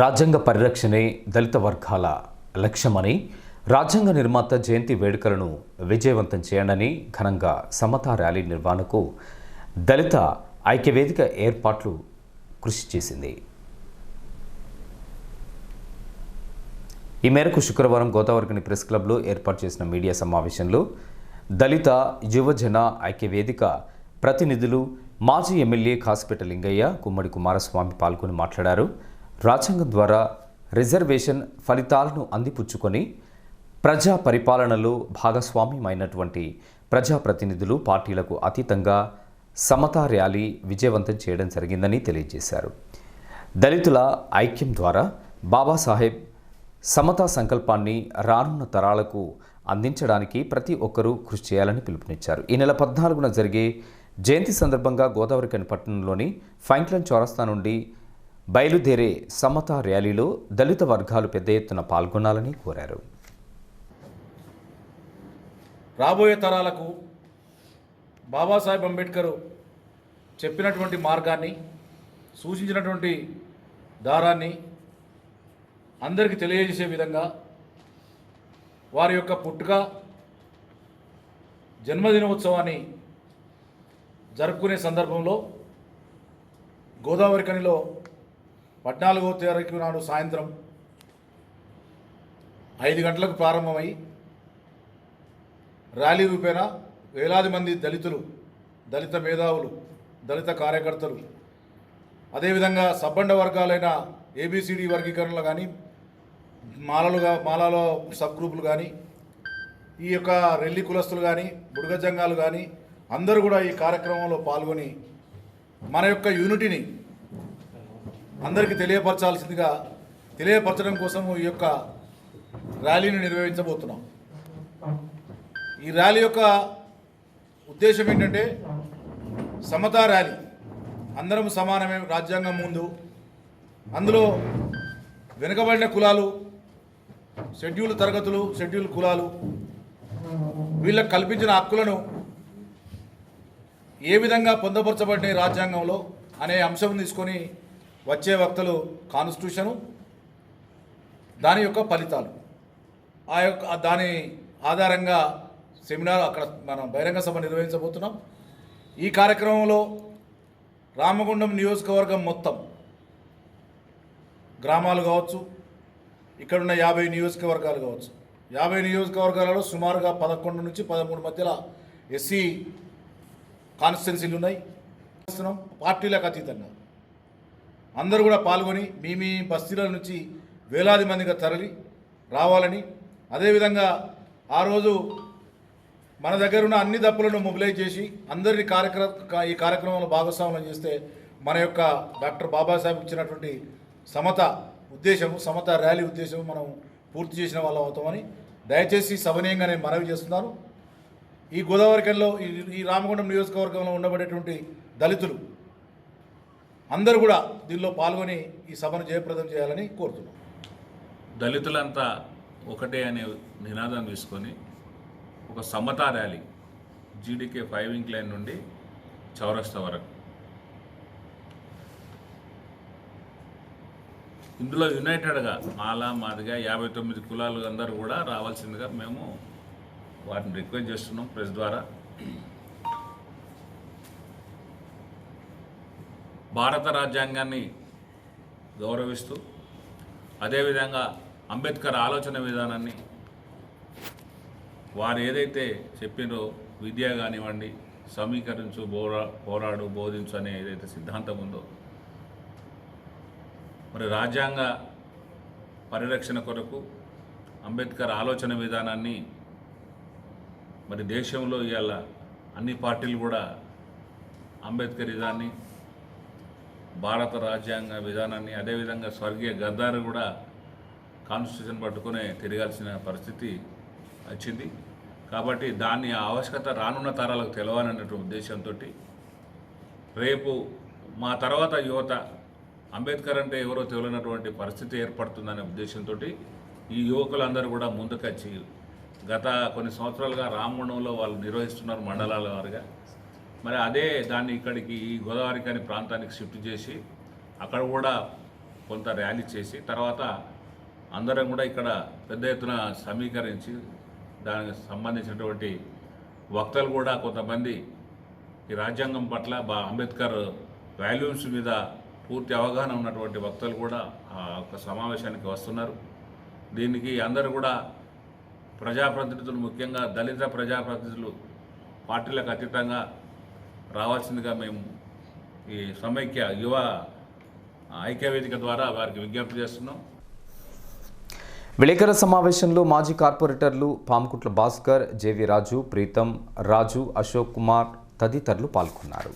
రాజ్యాంగ పరిరక్షణే దళిత వర్గాల లక్ష్యమని రాజ్యాంగ నిర్మాత జయంతి వేడుకలను విజయవంతం చేయండి ఘనంగా సమతా ర్యాలీ నిర్వహణకు దళిత ఐక్యవేదిక ఏర్పాట్లు కృషి చేసింది. ఈ మేరకు శుక్రవారం గోదావరికని ప్రెస్ క్లబ్లో ఏర్పాటు చేసిన మీడియా సమావేశంలో దళిత యువజన ఐక్యవేదిక ప్రతినిధులు మాజీ ఎమ్మెల్యే కాసిపేట లింగయ్య కుమ్మడి కుమారస్వామి పాల్గొని మాట్లాడారు. రాజ్యాంగం ద్వారా రిజర్వేషన్ ఫలితాలను అందిపుచ్చుకొని ప్రజా పరిపాలనలో భాగస్వామ్యమైనటువంటి ప్రజాప్రతినిధులు పార్టీలకు అతీతంగా సమతా ర్యాలీ విజయవంతం చేయడం జరిగిందని తెలియజేశారు. దళితుల ఐక్యం ద్వారా బాబాసాహెబ్ సమతా సంకల్పాన్ని రానున్న తరాలకు అందించడానికి ప్రతి ఒక్కరూ కృషి చేయాలని పిలుపునిచ్చారు. ఈ నెల పద్నాలుగున జరిగే జయంతి సందర్భంగా గోదావరికని పట్టణంలోని ఫైంక్లన్ చౌరస్తా నుండి బయలుదేరే సమతా ర్యాలీలో దళిత వర్గాలు పెద్ద ఎత్తున పాల్గొనాలని కోరారు. రాబోయే తరాలకు బాబాసాహెబ్ అంబేద్కర్ చెప్పినటువంటి మార్గాన్ని సూచించినటువంటి దారాన్ని అందరికీ తెలియజేసే విధంగా వారి యొక్క పుట్టుక జన్మదినోత్సవాన్ని జరుపుకునే సందర్భంలో గోదావరి కనిలో పద్నాలుగో తారీఖు నాడు సాయంత్రం ఐదు గంటలకు ప్రారంభమై ర్యాలీ రూపేణ వేలాది మంది దళితులు దళిత మేధావులు దళిత కార్యకర్తలు అదేవిధంగా సబ్బండ వర్గాలైన ఏబిసిడి వర్గీకరణలు కానీ మాలలుగా మాలలో సబ్ గ్రూపులు కానీ ఈ యొక్క రెల్లి కులస్తులు కానీ బుడగ జంగాలు కానీ అందరూ కూడా ఈ కార్యక్రమంలో పాల్గొని మన యొక్క యూనిటీని అందరికీ తెలియపరచాల్సిందిగా తెలియపరచడం కోసం ఈ యొక్క ర్యాలీని నిర్వహించబోతున్నాం. ఈ ర్యాలీ యొక్క ఉద్దేశం ఏంటంటే సమతా ర్యాలీ. అందరం సమానమే రాజ్యాంగం ముందు. అందులో వెనుకబడిన కులాలు షెడ్యూల్ తరగతులు షెడ్యూల్ కులాలు వీళ్ళకు కల్పించిన హక్కులను ఏ విధంగా పొందపరచబడినాయి రాజ్యాంగంలో అనే అంశం తీసుకొని వచ్చే వక్తలు కాన్స్టిట్యూషను దాని యొక్క ఫలితాలు. ఆ యొక్క దాని ఆధారంగా సెమినార్ అక్కడ మనం బహిరంగ సభ నిర్వహించబోతున్నాం. ఈ కార్యక్రమంలో రామగుండం నియోజకవర్గం మొత్తం గ్రామాలు కావచ్చు ఇక్కడున్న యాభై నియోజకవర్గాలు కావచ్చు. యాభై నియోజకవర్గాలలో సుమారుగా పదకొండు నుంచి పదమూడు మధ్యలో ఎస్సీ కాన్స్టిట్యున్సీలు ఉన్నాయి. పార్టీలకు అతీతంగా. అందరూ కూడా పాల్గొని మీ మీ బస్తీల నుంచి వేలాది మందిగా తరలి రావాలని. అదేవిధంగా ఆ రోజు మన దగ్గర ఉన్న అన్ని దప్పులను మొబిలైజ్ చేసి అందరినీ కార్యక్రమ ఈ కార్యక్రమంలో భాగస్వామ్యం చేస్తే మన యొక్క డాక్టర్ బాబాసాహెబ్ ఇచ్చినటువంటి సమత ఉద్దేశం సమత ర్యాలీ ఉద్దేశం మనం పూర్తి చేసిన వాళ్ళం అవుతామని దయచేసి సవనీయంగా నేను మనవి చేస్తున్నాను. ఈ గోదావరికెల్లో ఈ ఈ రామగుండం నియోజకవర్గంలో ఉండబడేటువంటి దళితులు అందరూ కూడా దీనిలో పాల్గొని ఈ సభను జయప్రదం చేయాలని కోరుతున్నాం. దళితులంతా ఒకటే అనే నినాదం తీసుకొని ఒక సమతా rally GDK five incline నుండి చౌరస్తా వరకు. ఇందులో యునైటెడ్గా మాల మాదిగా యాభై తొమ్మిది కులాలు అందరూ కూడా రావాల్సిందిగా మేము వాటిని రిక్వెస్ట్ చేస్తున్నాం ప్రెస్ ద్వారా. భారత రాజ్యాంగాన్ని గౌరవిస్తూ అదేవిధంగా అంబేద్కర్ ఆలోచన విధానాన్ని వారు ఏదైతే చెప్పినో విద్య కానివ్వండి సమీకరించు పోరా పోరాడు బోధించు అనే ఏదైతే సిద్ధాంతం ఉందో మరి రాజ్యాంగ పరిరక్షణ కొరకు అంబేద్కర్ ఆలోచన విధానాన్ని మరి దేశంలో ఇవాళ అన్ని పార్టీలు కూడా అంబేద్కర్ విధాన్ని భారత రాజ్యాంగ విధానాన్ని అదేవిధంగా స్వర్గీయ గద్దారు కూడా కాన్స్టిట్యూషన్ పట్టుకునే తిరగాల్సిన పరిస్థితి వచ్చింది. కాబట్టి దాన్ని ఆవశ్యకత రానున్న తరాలకు తెలవాలన్నటువంటి ఉద్దేశంతో రేపు మా తర్వాత యువత అంబేద్కర్ అంటే ఎవరో తెలియనటువంటి పరిస్థితి ఏర్పడుతుందనే ఉద్దేశంతో ఈ యువకులందరూ కూడా ముందుకొచ్చి గత కొన్ని సంవత్సరాలుగా రామగుండంలో వాళ్ళు నిర్వహిస్తున్నారు మండలాల వారుగా. మరి అదే దాన్ని ఇక్కడికి ఈ గోదావరి కాని ప్రాంతానికి షిఫ్ట్ చేసి అక్కడ కూడా కొంత ర్యాలీ చేసి తర్వాత అందరం కూడా ఇక్కడ పెద్ద ఎత్తున సమీకరించి దానికి సంబంధించినటువంటి వక్తలు కూడా కొంతమంది ఈ రాజ్యాంగం పట్ల బా అంబేద్కర్ వాల్యూమ్స్ మీద పూర్తి అవగాహన ఉన్నటువంటి వక్తలు కూడా ఆ యొక్క సమావేశానికి వస్తున్నారు. దీనికి అందరూ కూడా ప్రజాప్రతినిధులు ముఖ్యంగా దళిత ప్రజాప్రతినిధులు పార్టీలకు అతీతంగా రావాల్సిందిగా మేము ఈ సమైక్య యువ ఐక్యవేదిక ద్వారా వారికి విజ్ఞప్తి చేస్తున్నాం. విలేకరుల సమావేశంలో మాజీ కార్పొరేటర్లు పాముకుట్ల భాస్కర్ జేవి రాజు ప్రీతం రాజు అశోక్ కుమార్ తదితరులు పాల్గొన్నారు.